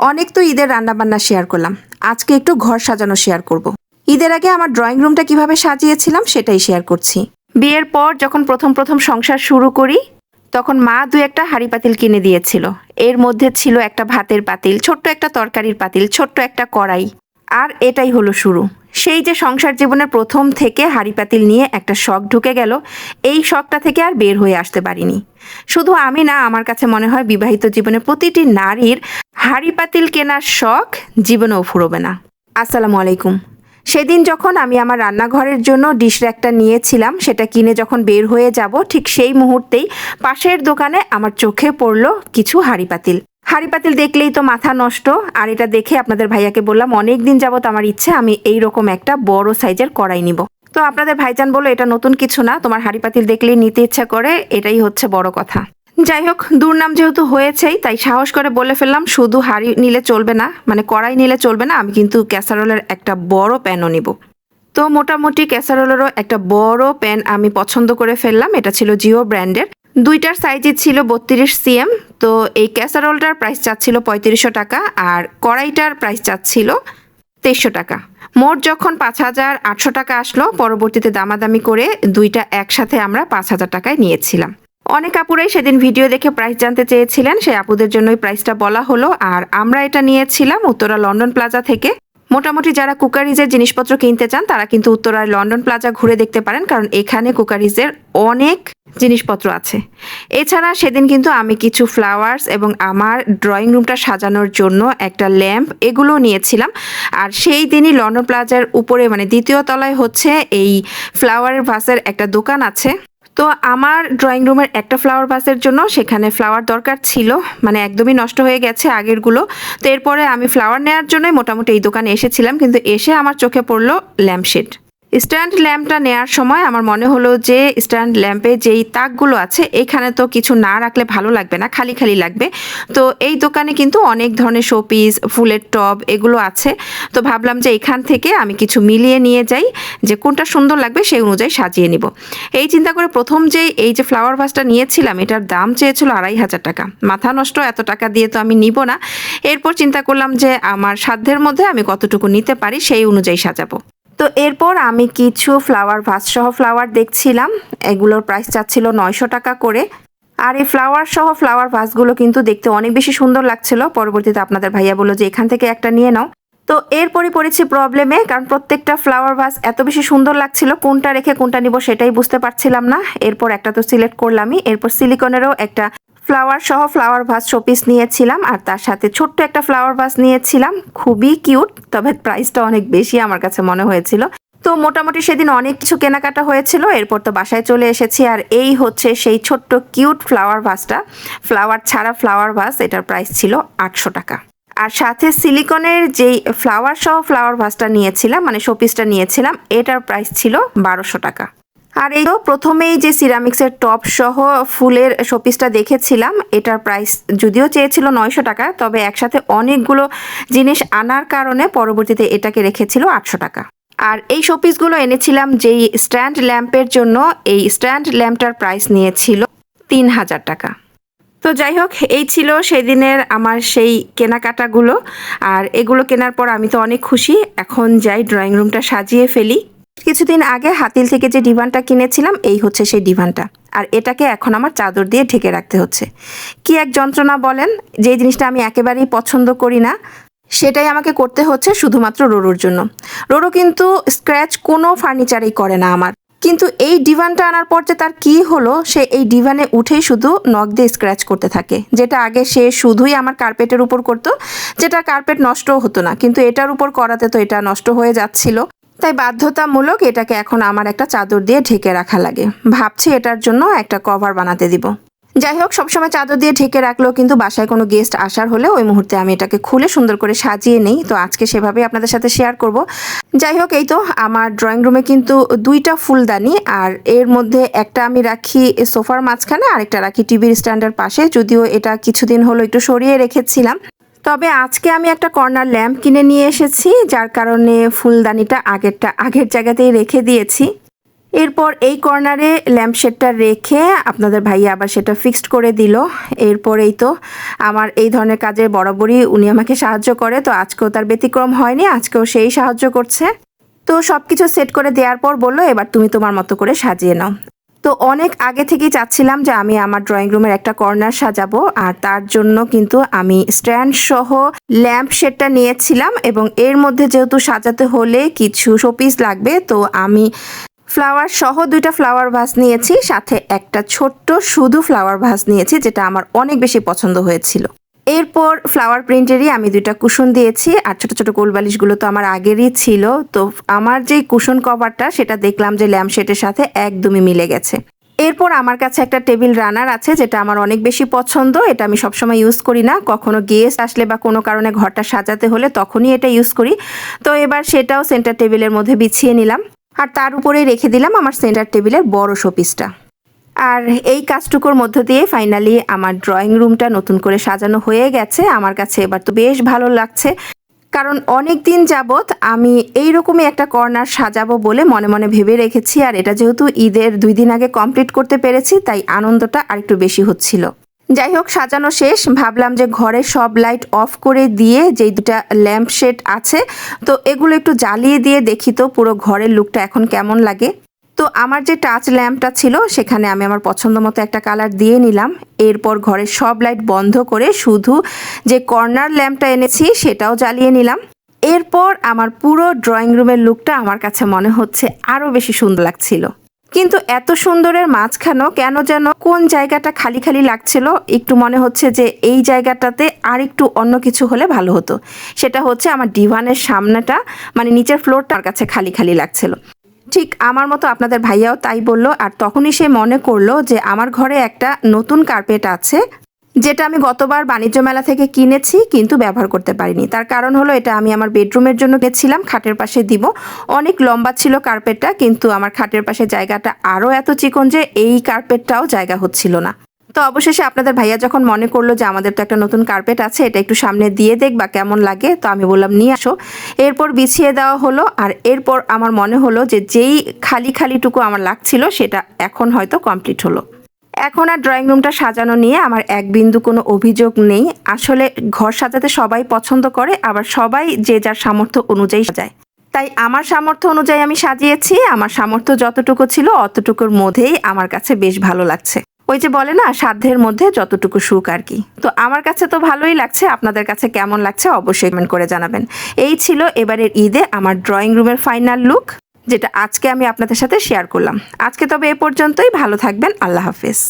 অনেক তো ঈদের রান্নাবান্না শেয়ার করলাম। আজকে একটু ঘর সাজানো শেয়ার করব। ঈদের আগে আমার ড্রয়িং রুমটা কীভাবে সাজিয়েছিলাম সেটাই শেয়ার করছি। বিয়ের পর যখন প্রথম প্রথম সংসার শুরু করি, তখন মা দু একটা হাঁড়ি পাতিল কিনে দিয়েছিল। এর মধ্যে ছিল একটা ভাতের পাতিল, ছোট্ট একটা তরকারির পাতিল, ছোট্ট একটা কড়াই। আর এটাই হলো শুরু। সেই যে সংসার জীবনের প্রথম থেকে হাঁড়ি পাতিল নিয়ে একটা শখ ঢুকে গেল, এই শখটা থেকে আর বের হয়ে আসতে পারিনি। শুধু আমি না, আমার কাছে মনে হয় বিবাহিত জীবনে প্রতিটি নারীর হাঁড়ি পাতিল কেনার শখ জীবনেও ফুরবে না। আসসালামু আলাইকুম। সেদিন যখন আমি আমার রান্নাঘরের জন্য ডিশ র্যাকটা নিয়েছিলাম, সেটা কিনে যখন বের হয়ে যাব, ঠিক সেই মুহূর্তেই পাশের দোকানে আমার চোখে পড়ল কিছু হাঁড়ি পাতিল। হাঁড়ি পাতিল দেখলেই তো মাথা নষ্ট। আর এটা দেখে আপনাদের ভাইয়াকে বললাম অনেক দিন যাবত আমার ইচ্ছে, আমি এই রকম একটা বড় সাইজের কড়াই নিব। তো আপনাদের ভাইজান বলল, এটা নতুন কিছু না, তোমার হাঁড়ি পাতিল দেখলেই নিতে ইচ্ছা করে, এটাই হচ্ছে বড় কথা। যাই হোক, দুর্নাম যেহেতু হয়েছেই, তাই সাহস করে বলে ফেললাম, শুধু হাঁড়ি নিলে চলবে না মানে কড়াই নিলে চলবে না, আমি কিন্তু ক্যাসারোলের একটা বড় প্যানও নিব। তো মোটামুটি ক্যাসারোলেরও একটা বড় প্যান আমি পছন্দ করে ফেললাম, এটা ছিল জিও ব্র্যান্ডের। দুইটার সাইজে ছিল বত্রিশ সিএম তো এই ক্যাসারোলটার প্রাইস চাচ্ছিল পঁয়ত্রিশশো টাকা আর কড়াইটার প্রাইস চাচ্ছিল তেইশশো টাকা। মোট যখন পাঁচ হাজার আটশো টাকা আসলো, পরবর্তীতে দামাদামি করে দুইটা একসাথে আমরা পাঁচ হাজার টাকায় নিয়েছিলাম। অনেক আপুরাই সেদিন ভিডিও দেখে প্রাইস জানতে চেয়েছিলেন, সেই আপুদের জন্যই প্রাইসটা বলা হলো। আর আমরা এটা নিয়েছিলাম উত্তরা লন্ডন প্লাজা থেকে। মোটামুটি যারা কুকারিজের জিনিসপত্র কিনতে চান, তারা কিন্তু উত্তরার লন্ডন প্লাজা ঘুরে দেখতে পারেন, কারণ এখানে কুকারিজের অনেক জিনিসপত্র আছে। এছাড়া সেদিন কিন্তু আমি কিছু ফ্লাওয়ার্স এবং আমার ড্রয়িং রুমটা সাজানোর জন্য একটা ল্যাম্প এগুলো নিয়েছিলাম। আর সেই দিনই লন্ডন প্লাজার উপরে মানে দ্বিতীয় তলায় হচ্ছে এই ফ্লাওয়ারের ভাসের একটা দোকান আছে। তো আমার ড্রয়িং রুমের একটা ফ্লাওয়ার বাসের জন্য সেখানে ফ্লাওয়ার দরকার ছিল মানে একদমই নষ্ট হয়ে গেছে আগেরগুলো। তো এরপরে আমি ফ্লাওয়ার নেওয়ার জন্যই মোটামুটি এই দোকানে এসেছিলাম, কিন্তু এসে আমার চোখে পড়ল ল্যাম্পশেড স্ট্যান্ড ল্যাম্পটা নেওয়ার সময় আমার মনে হলো যে স্ট্যান্ড ল্যাম্পে যেই তাকগুলো আছে, এখানে তো কিছু না রাখলে ভালো লাগবে না, খালি খালি লাগবে। তো এই দোকানে কিন্তু অনেক ধরনের শোপিস, ফুলের টব এগুলো আছে। তো ভাবলাম যে এখান থেকে আমি কিছু মিলিয়ে নিয়ে যাই, যে কোনটা সুন্দর লাগবে সেই অনুযায়ী সাজিয়ে নিব। এই চিন্তা করে প্রথম যে এই যে ফ্লাওয়ার ভাসটা নিয়েছিলাম, এটার দাম চেয়েছিল আড়াই হাজার টাকা। মাথা নষ্ট, এত টাকা দিয়ে তো আমি নিব না। এরপর চিন্তা করলাম যে আমার সাধ্যের মধ্যে আমি কতটুকু নিতে পারি সেই অনুযায়ী সাজাবো। তো এরপর আমি কিছু ফ্লাওয়ার ভাস সহ ফ্লাওয়ার দেখছিলাম। এগুলোর প্রাইস চাচ্ছিল নয়শো টাকা করে। আর এই ফ্লাওয়ার সহ ফ্লাওয়ার ভাসগুলো কিন্তু দেখতে অনেক বেশি সুন্দর লাগছিল। পরবর্তীতে আপনাদের ভাইয়া বলল যে, এখান থেকে একটা নিয়ে নাও। তো এরপরই পড়েছি প্রবলেমে কারণ প্রত্যেকটা ফ্লাওয়ার ভাস এত বেশি সুন্দর লাগছিল, কোনটা রেখে কোনটা নিব সেটাই বুঝতে পারছিলাম না। এরপর একটা তো সিলেক্ট করলামই। এরপর সিলিকনেরও একটা ফ্লাওয়ার সহ ফ্লাওয়ার ভাস শোপিস নিয়েছিলাম আর তার সাথে ছোট্ট একটা ফ্লাওয়ার ভাস নিয়েছিলাম। খুবই কিউট তবে প্রাইসটা অনেক বেশি আমার কাছে মনে হয়েছিল। তো মোটামুটি সেদিন অনেক কিছু কেনাকাটা হয়েছিল, এরপর তো বাসায় চলে এসেছি আর এই হচ্ছে সেই ছোট্ট কিউট ফ্লাওয়ার ভাসটা ফ্লাওয়ার ছাড়া ফ্লাওয়ার ভাস এটার প্রাইস ছিল আটশো টাকা। আর সাথে সিলিকনের যেই ফ্লাওয়ার সহ ফ্লাওয়ার ভাসটা নিয়েছিলাম মানে শোপিসটা নিয়েছিলাম, এটার প্রাইস ছিল বারোশো টাকা। আর এই তো প্রথমেই যে সিরামিক্সের টপ সহ ফুলের শোপিসটা দেখেছিলাম, এটার প্রাইস যদিও চেয়েছিল নয়শো টাকা, তবে একসাথে অনেকগুলো জিনিস আনার কারণে পরবর্তীতে এটাকে রেখেছিল আটশো টাকা। আর এই শোপিসগুলো এনেছিলাম যেই স্ট্যান্ড ল্যাম্পের জন্য, এই স্ট্যান্ড ল্যাম্পটার প্রাইস নিয়েছিল তিন হাজার টাকা। তো যাই হোক, এই ছিল সেদিনের আমার সেই কেনাকাটাগুলো, আর এগুলো কেনার পর আমি তো অনেক খুশি, এখন যাই ড্রয়িং রুমটা সাজিয়ে ফেলি। কিছুদিন আগে হাতিল থেকে যে ডিভানটা কিনেছিলাম, এই হচ্ছে সেই ডিভানটা। আর এটাকে এখন আমার চাদর দিয়ে ঢেকে রাখতে হচ্ছে। কি এক যন্ত্রণা বলেন যে জিনিসটা আমি একেবারেই পছন্দ করি না, সেটাই আমাকে করতে হচ্ছে শুধুমাত্র রোরোর জন্য। রোরো কিন্তু স্ক্র্যাচ কোনো ফার্নিচারেই করে না আমার। কিন্তু এই ডিভানটা আনার পর যে তার কি হলো, সে এই ডিভানে উঠেই শুধু নখ দিয়ে স্ক্র্যাচ করতে থাকে। যেটা আগে সে শুধুই আমার কার্পেটের উপর করতো, যেটা কার্পেট নষ্টও হতো না। কিন্তু এটার উপর করাতে তো এটা নষ্ট হয়ে যাচ্ছিল। তাই বাধ্যতামূলক এটাকে এখন আমার একটা চাদর দিয়ে ঢেকে রাখা লাগে। ভাবছি এটার জন্য একটা কভার বানাতে দিব। যাই হোক, সবসময় চাদর দিয়ে ঢেকে রাখলেও কিন্তু বাসায় কোনো গেস্ট আসার হলে ওই মুহূর্তে আমি এটাকে খুলে সুন্দর করে সাজিয়ে নেই। তো আজকে সেভাবেই আপনাদের সাথে শেয়ার করব। যাই হোক, এই তো আমার ড্রয়িং রুমে কিন্তু দুইটা ফুলদানি আর এর মধ্যে একটা আমি রাখি সোফার মাঝখানে, আরেকটা রাখি টিভির স্ট্যান্ডের পাশে। যদিও এটা কিছুদিন হলো একটু সরিয়ে রেখেছিলাম। তবে আজকে আমি একটা কর্নার ল্যাম্প কিনে নিয়ে এসেছি, যার কারণে ফুলদানিটা আগেরটা, আগের জায়গাতেই রেখে দিয়েছি। এরপর এই কর্নারে ল্যাম্পশেডটা রেখে আপনাদের ভাইয়া আবার সেটা ফিক্সড করে দিল। এরপরেই তো আমার এই ধরনের কাজে বরাবরই উনি আমাকে সাহায্য করে, তো আজকেও তার ব্যতিক্রম হয়নি, আজকেও সেই সাহায্য করছে। তো সব কিছু সেট করে দেওয়ার পর বলল, এবার তুমি তোমার মতো করে সাজিয়ে নাও। তো অনেক আগে থেকেই চাচ্ছিলাম যে আমি আমার ড্রয়িং রুমের একটা কর্নার সাজাবো, আর তার জন্য কিন্তু আমি স্ট্যান্ড সহ ল্যাম্প শেডটা নিয়েছিলাম এবং এর মধ্যে যেহেতু সাজাতে হলে কিছু শোপিস লাগবে, তো আমি ফ্লাওয়ার সহ দুইটা ফ্লাওয়ার ভাস নিয়েছি, সাথে একটা ছোট্ট শুধু ফ্লাওয়ার ভাস নিয়েছি, যেটা আমার অনেক বেশি পছন্দ হয়েছিল। এরপর ফ্লাওয়ার প্রিন্টেরই আমি দুইটা কুশন দিয়েছি, আর ছোটো ছোট কোলবালিশগুলো তো আমার আগেরই ছিল। তো আমার যে কুশন কভারটা সেটা দেখলাম যে ল্যাম্পশেটের সাথে একদমই মিলে গেছে। এরপর আমার কাছে একটা টেবিল রানার আছে, যেটা আমার অনেক বেশি পছন্দ। এটা আমি সবসময় ইউজ করি না। কখনো গেস্ট আসলে বা কোনো কারণে ঘরটা সাজাতে হলে তখনই এটা ইউজ করি। তো এবার সেটাও সেন্টার টেবিলের মধ্যে বিছিয়ে নিলাম। আর তার উপরেই রেখে দিলাম আমার সেন্টার টেবিলের বড় শোপিসটা আর এই কাজটুকুর মধ্য দিয়ে ফাইনালি আমার ড্রয়িং রুমটা নতুন করে সাজানো হয়ে গেছে। আমার কাছে এবার তো বেশ ভালো লাগছে। কারণ অনেক দিন যাবৎ আমি এই রকমই একটা কর্নার সাজাবো বলে মনে মনে ভেবে রেখেছি। আর এটা যেহেতু ঈদের দুই দিন আগে কমপ্লিট করতে পেরেছি, তাই আনন্দটা আরেকটু বেশি হচ্ছিল। যাই হোক, সাজানো শেষ। ভাবলাম যে ঘরে সব লাইট অফ করে দিয়ে যেই দুটা ল্যাম্প শেড আছে, তো এগুলো একটু জ্বালিয়ে দিয়ে দেখি তো পুরো ঘরের লুকটা এখন কেমন লাগে। তো আমার যে টাচ ল্যাম্পটা ছিল, সেখানে আমি আমার পছন্দ মতো একটা কালার দিয়ে নিলাম। এরপর ঘরের সব লাইট বন্ধ করে শুধু যে কর্নার ল্যাম্পটা এনেছি, সেটাও জ্বালিয়ে নিলাম। এরপর আমার পুরো ড্রয়িং রুমের লুকটা আমার কাছে মনে হচ্ছে আরও বেশি সুন্দর লাগছিল। কিন্তু এত সুন্দরের মাঝখানেও কেন যেন কোন জায়গাটা খালি খালি লাগছিল, একটু মনে হচ্ছে যে এই জায়গাটাতে আর একটু অন্য কিছু হলে ভালো হতো। সেটা হচ্ছে আমার ডিভানের সামনেটা মানে নিচের ফ্লোরটা আমার কাছে খালি খালি লাগছিল। ঠিক আমার মতো আপনাদের ভাইয়াও তাই বলল, আর তখনই সে মনে করল যে আমার ঘরে একটা নতুন কার্পেট আছে, যেটা আমি গতবার বাণিজ্য মেলা থেকে কিনেছি, কিন্তু ব্যবহার করতে পারিনি। তার কারণ হলো এটা আমি আমার বেডরুমের জন্য গেছিলাম খাটের পাশে দিব। অনেক লম্বা ছিল কার্পেটটা, কিন্তু আমার খাটের পাশে জায়গাটা আরও এত চিকন যে এই কার্পেটটাও জায়গা হচ্ছিল না। তো অবশেষে আপনাদের ভাইয়া যখন মনে করল যে আমাদের তো একটা নতুন কার্পেট আছে, এটা একটু সামনে দিয়ে দেখবা কেমন লাগে, তো আমি বললাম, নিয়ে আসো। এরপর বিছিয়ে দেওয়া হলো, আর এরপর আমার মনে হলো যে যেই খালি খালিটুকু আমার লাগছিল, সেটা এখন হয়তো কমপ্লিট হলো। এখন আর ড্রয়িং রুমটা সাজানো নিয়ে আমার এক বিন্দু কোনো অভিযোগ নেই। আসলে ঘর সাজাতে সবাই পছন্দ করে, আবার সবাই যে যার সামর্থ্য অনুযায়ী সাজায়। তাই আমার সামর্থ্য অনুযায়ী আমি সাজিয়েছি, আমার সামর্থ্য যতটুকু ছিল, অতটুকুর মধ্যেই আমার কাছে বেশ ভালো লাগছে। ওই যে বলে না, সাধ্যের মধ্যে যতটুকু সুখ আর কি। তো আমার কাছে তো ভালোই লাগছে, আপনাদের কাছে কেমন লাগছে অবশ্যই কমেন্ট করে জানাবেন। এই ছিল এবারের ঈদে আমার ড্রয়িং রুমের ফাইনাল লুক যেটা আজকে আমি আপনাদের সাথে শেয়ার করলাম। আজকে তবে এ পর্যন্তই, ভালো থাকবেন, আল্লাহ হাফিজ।